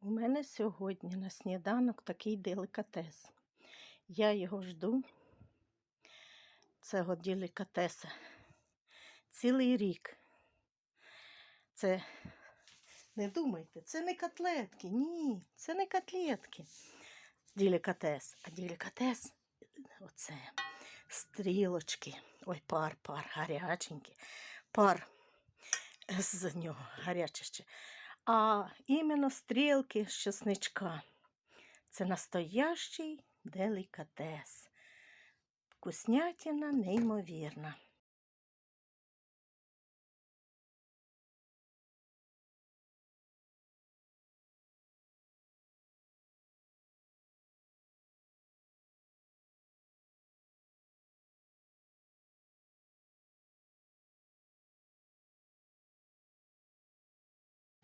У мене сьогодні на сніданок такий делікатес. Я його жду, цього делікатеса, цілий рік. Це, не думайте, це не котлетки, ні, це не котлетки. Делікатес. А делікатес оце стрілочки. Ой, пар, пар, гаряченький. Пар з нього гаряче ще. А іменно стрілки з чесничка. Це настоящий делікатес. Вкуснятіна неймовірна.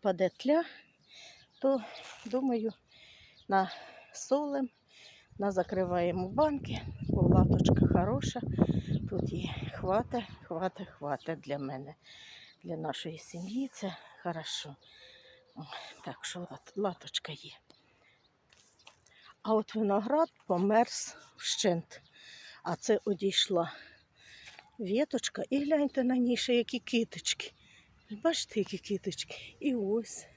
Паде тля, то думаю, на солим, на закриваємо банки, бо латочка хороша. Тут її хвата, хвата, хвата для мене, для нашої сім'ї. Це хорошо. Так що латочка є. А от виноград померз вщент. А це одійшла віточка. І гляньте на ній ще які киточки. Бачите, які киточки. І ось.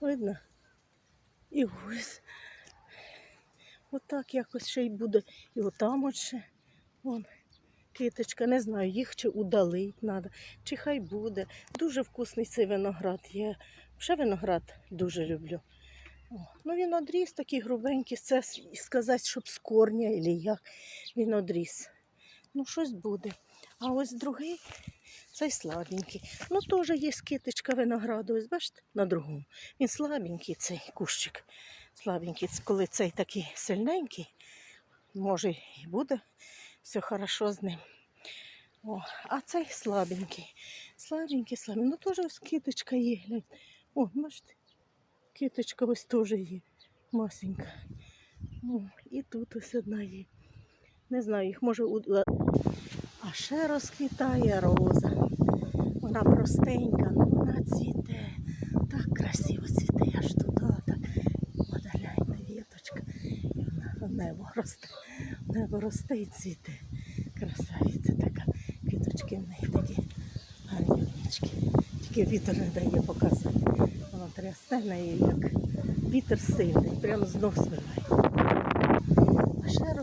Видно? І ось. Отак якось ще й буде. І отам от ще. Вон, киточка, не знаю, їх чи удалить треба, чи хай буде. Дуже вкусний цей виноград. Я ще виноград дуже люблю. О, ну він одріс такий грубенький, це сказати, щоб з корня, або як він одріс. Ну, щось буде. А ось другий, цей слабенький. Ну, теж є китичка винограду, ось бачите, на другому. Він слабенький, цей кущик. Слабенький. Коли цей такий сильненький, може і буде все хорошо з ним. О, а цей слабенький. Слабенький, слабенький. Ну, теж ось китичка є. Глянь. О, бачите, киточка ось теж є. Масенька. О, і тут ось одна є. Не знаю, їх може а ще розквітає роза. Вона простенька, але вона цвіте. Так красиво цвіте, аж туди, так. Гляньте, віточка. І вона в небо росте. В небо росте і цвіте. Красавиця така. Квіточки в неї такі гарнючки. Тільки вітер не дає показати. Вона трясе неї, як вітер сильний, прямо з ног свиває.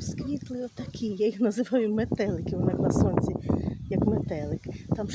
Розквітли отакі, я їх називаю метелики, вони на сонці, як метелик. Там